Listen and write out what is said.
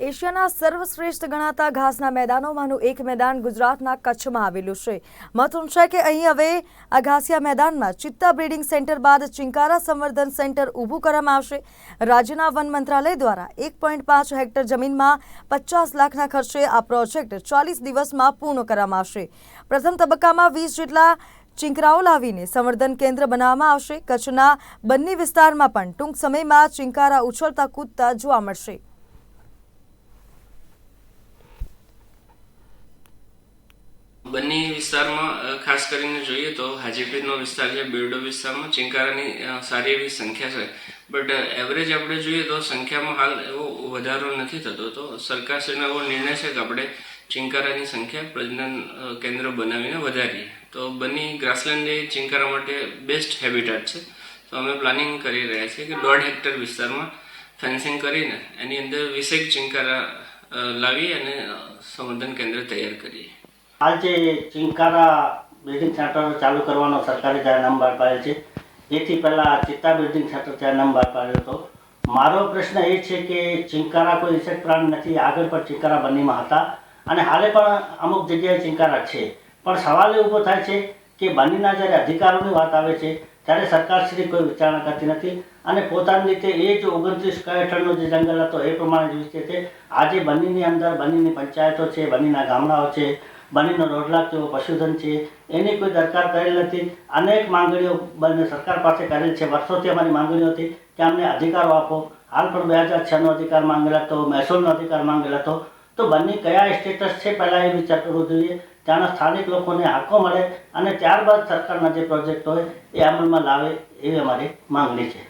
એશિયાના સર્વશ્રેષ્ઠ ગણાતા ઘાસના મેદાનોમાંનું એક મેદાન ગુજરાતના કચ્છમાં આવેલું છે. મહત્વનું છે કે અહીં હવે આ ઘાસિયા મેદાનમાં ચિત્તા બ્રીડિંગ સેન્ટર બાદ ચિંકારા સંવર્ધન સેન્ટર ઊભું કરવામાં આવશે. રાજ્યના વન મંત્રાલય દ્વારા એક પોઈન્ટ પાંચ હેક્ટર જમીનમાં પચાસ લાખના ખર્ચે આ પ્રોજેક્ટ ચાલીસ દિવસમાં પૂર્ણ કરવામાં આવશે. પ્રથમ તબક્કામાં વીસ જેટલા ચિંકરાઓ લાવીને સંવર્ધન કેન્દ્ર બનાવવામાં આવશે. કચ્છના બંને વિસ્તારમાં પણ ટૂંક સમયમાં ચિંકારા ઉછળતા કૂદતા જોવા મળશે. બંને વિસ્તારમાં ખાસ કરીને જોઈએ તો હાજીપીરનો વિસ્તાર છે, બેરડો વિસ્તારમાં ચિંકારાની સારી એવી સંખ્યા છે. બટ એવરેજ આપણે જોઈએ તો સંખ્યામાં હાલ એવો વધારો નથી થતો. તો સરકારશ્રીનો એવો નિર્ણય છે કે આપણે ચિંકારાની સંખ્યા પ્રજનન કેન્દ્ર બનાવીને વધારીએ. તો બની ગ્રાસલેન્ડ એ ચિંકારા માટે બેસ્ટ હેબિટેટ છે. તો અમે પ્લાનિંગ કરી રહ્યા છીએ કે દોઢ હેક્ટર વિસ્તારમાં ફેન્સિંગ કરીને એની અંદર વીસેક ચિંકારા લાવી અને સંવર્ધન કેન્દ્ર તૈયાર કરીએ. હાલ જે ચિંકારા બિલ્ડિંગ સેન્ટર ચાલુ કરવાનો સરકારે જાહેરનામું બહાર પાડેલ છે, એથી પહેલાં ચિત્તા બિલ્ડિંગ સેન્ટર જાહેરનામું બહાર પાડ્યો હતો. મારો પ્રશ્ન એ છે કે ચિંકારા કોઈ ઇન્સેક્ટ પ્લાન્ટ નથી, આગળ પણ ચિંકારા બંનેમાં હતા. અને હાલે પણ અમુક જગ્યાએ ચિંકારા છે. પણ સવાલ એ થાય છે કે બંનેના જ્યારે અધિકારોની વાત આવે છે, ત્યારે સરકારશ્રી કોઈ વિચારણા કરતી નથી અને પોતાની રીતે એ જ ઓગણત્રીસ હેઠળનો જે જંગલ હતો એ પ્રમાણે જ છે. આજે બનીની અંદર બનીની પંચાયતો છે, બનીના ગામડાઓ છે, બનીનો દોઢ લાખ જેવો પશુધન છે, એની કોઈ દરકાર કરેલ નથી. અનેક માંગણીઓ બંને સરકાર પાસે કરેલ છે. વર્ષોથી અમારી માંગણીઓ હતી કે અમને અધિકારો આપો. હાલ પણ બે હજાર છનો અધિકાર માંગેલ હતો, મહેસૂલનો અધિકાર માંગેલો હતો. તો બંને કયા સ્ટેટસ છે પહેલાં એ વિચાર કરવો જોઈએ. ત્યાંના સ્થાનિક લોકોને હાંકો મળે અને ત્યારબાદ સરકારના જે પ્રોજેક્ટ હોય એ અમલમાં લાવે એવી અમારી માંગણી છે.